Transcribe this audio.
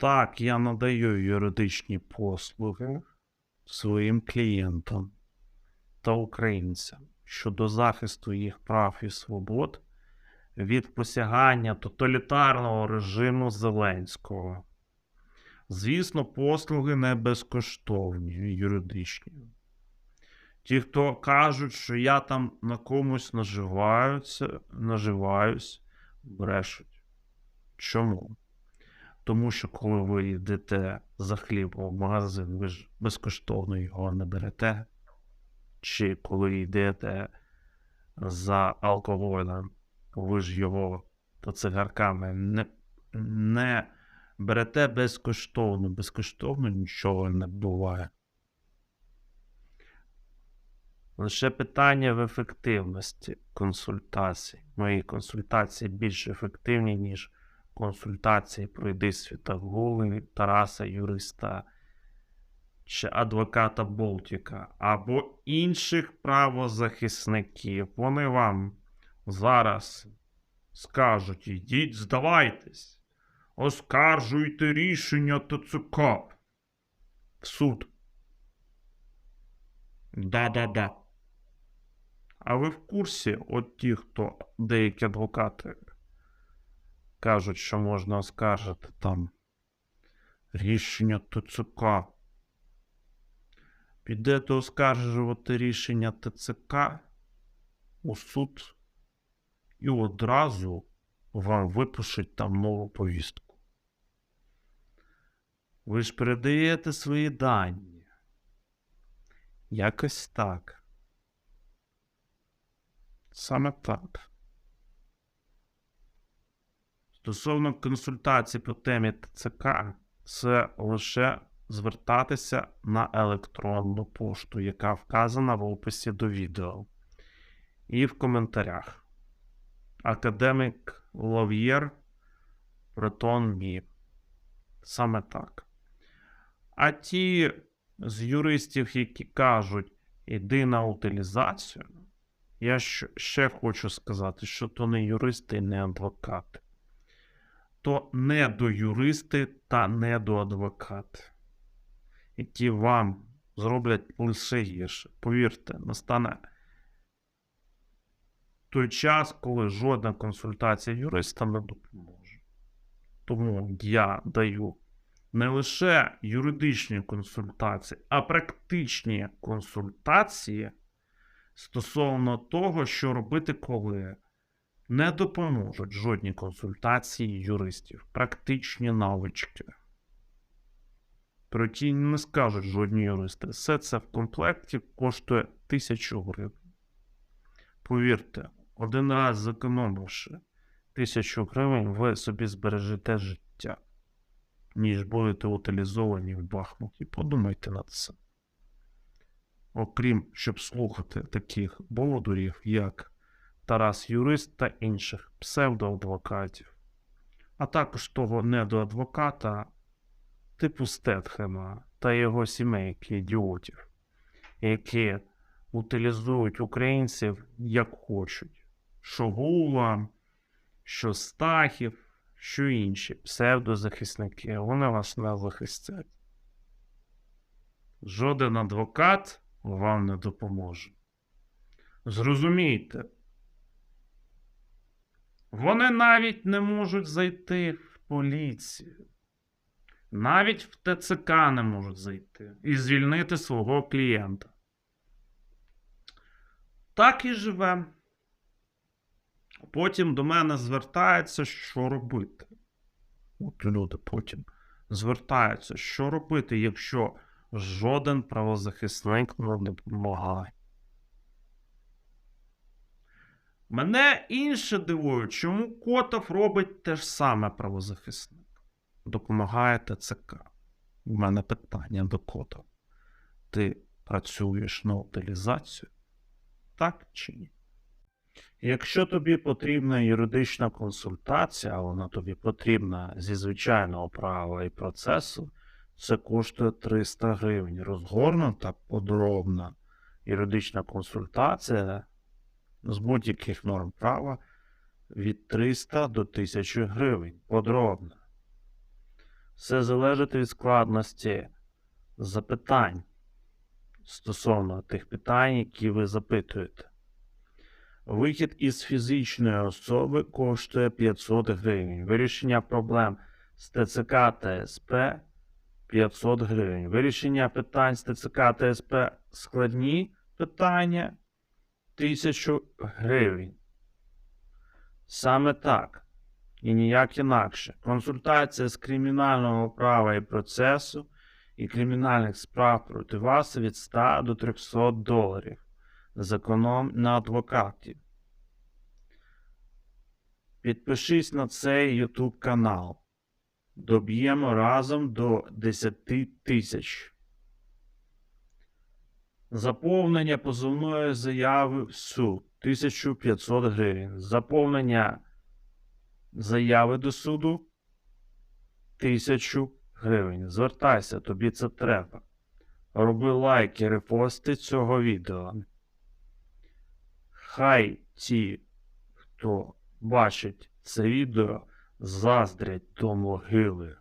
Так, я надаю юридичні послуги своїм клієнтам та українцям щодо захисту їх прав і свобод від посягання тоталітарного режиму Зеленського. Звісно, послуги не безкоштовні, юридичні. Ті, хто кажуть, що я там на комусь наживаюся, наживаюсь, брешуть. Чому? Тому що коли ви йдете за хлібом в магазин, ви ж безкоштовно його не берете. Чи коли йдете за алкоголем, ви ж його та цигарками не, не берете безкоштовно. Безкоштовно нічого не буває. Лише питання в ефективності консультацій. Мої консультації більш ефективні, ніж консультації пройди Світагули, Тараса Юриста чи адвоката Болтіка або інших правозахисників. Вони вам зараз скажуть: ідіть, здавайтесь, оскаржуйте рішення ТЦК в суд. Да-да-да. А ви в курсі, от ті, хто деякі адвокати кажуть, що можна оскаржити там рішення ТЦК. Підете оскаржувати рішення ТЦК у суд і одразу вам випишуть там нову повістку. Ви ж передаєте свої дані. Якось так. Саме так. Стосовно консультацій по темі ТЦК, це лише звертатися на електронну пошту, яка вказана в описі до відео. І в коментарях. Академік Лав'єр Бретон Мі. Саме так. А ті з юристів, які кажуть, іди на утилізацію, я ще хочу сказати, що то не юристи і не адвокати. То недоюристи та недоадвокати, які вам зроблять лише гірше. Повірте, настане той час, коли жодна консультація юриста не допоможе. Тому я даю не лише юридичні консультації, а практичні консультації стосовно того, що робити, коли не допоможуть жодні консультації юристів, практичні навички. Про ті не скажуть жодні юристи. Все це в комплекті коштує тисячу гривень. Повірте, один раз зекономивши тисячу гривень, ви собі збережете життя, ніж будете утилізовані в Бахмуті. Подумайте над цим. Окрім щоб слухати таких болодурів, як Тарас Юрист та інших псевдоадвокатів, а також того недоадвоката типу Стетхема та його сімейки ідіотів, які утилізують українців як хочуть. Що Гула, що Стахів, що інші псевдозахисники, вони вас не захистять. Жоден адвокат вам не допоможе. Зрозумійте, вони навіть не можуть зайти в поліцію. Навіть в ТЦК не можуть зайти і звільнити свого клієнта. Так і живе. Потім до мене звертаються, що робити. От люди потім звертаються, що робити, якщо жоден правозахисник не допомагає. Мене інше дивує, чому Котов робить те ж саме правозахисник. Допомагає ТЦК. У мене питання до Котова. Ти працюєш на утилізацію? Так чи ні? Якщо тобі потрібна юридична консультація, а вона тобі потрібна зі звичайного права і процесу, це коштує 300 гривень. Розгорнута подробна юридична консультація з будь-яких норм права від 300 до 1000 гривень. Подробна. Все залежить від складності запитань стосовно тих питань, які ви запитуєте. Вихід із фізичної особи коштує 500 гривень. Вирішення проблем з ТЦК та СП 500 гривень. Вирішення питань з ТЦК та СП складні питання 1000 гривень. Саме так. І ніяк інакше. Консультація з кримінального права і процесу і кримінальних справ проти вас від 100 до 300 доларів. Зеконом на адвокатів. Підпишись на цей YouTube канал. Доб'ємо разом до 10 тисяч. Заповнення позовної заяви в суд 1500 гривень. Заповнення заяви до суду 1000 гривень. Звертайся, тобі це треба. Роби лайки, репости цього відео. Хай ті, хто бачить це відео, заздрять до могили.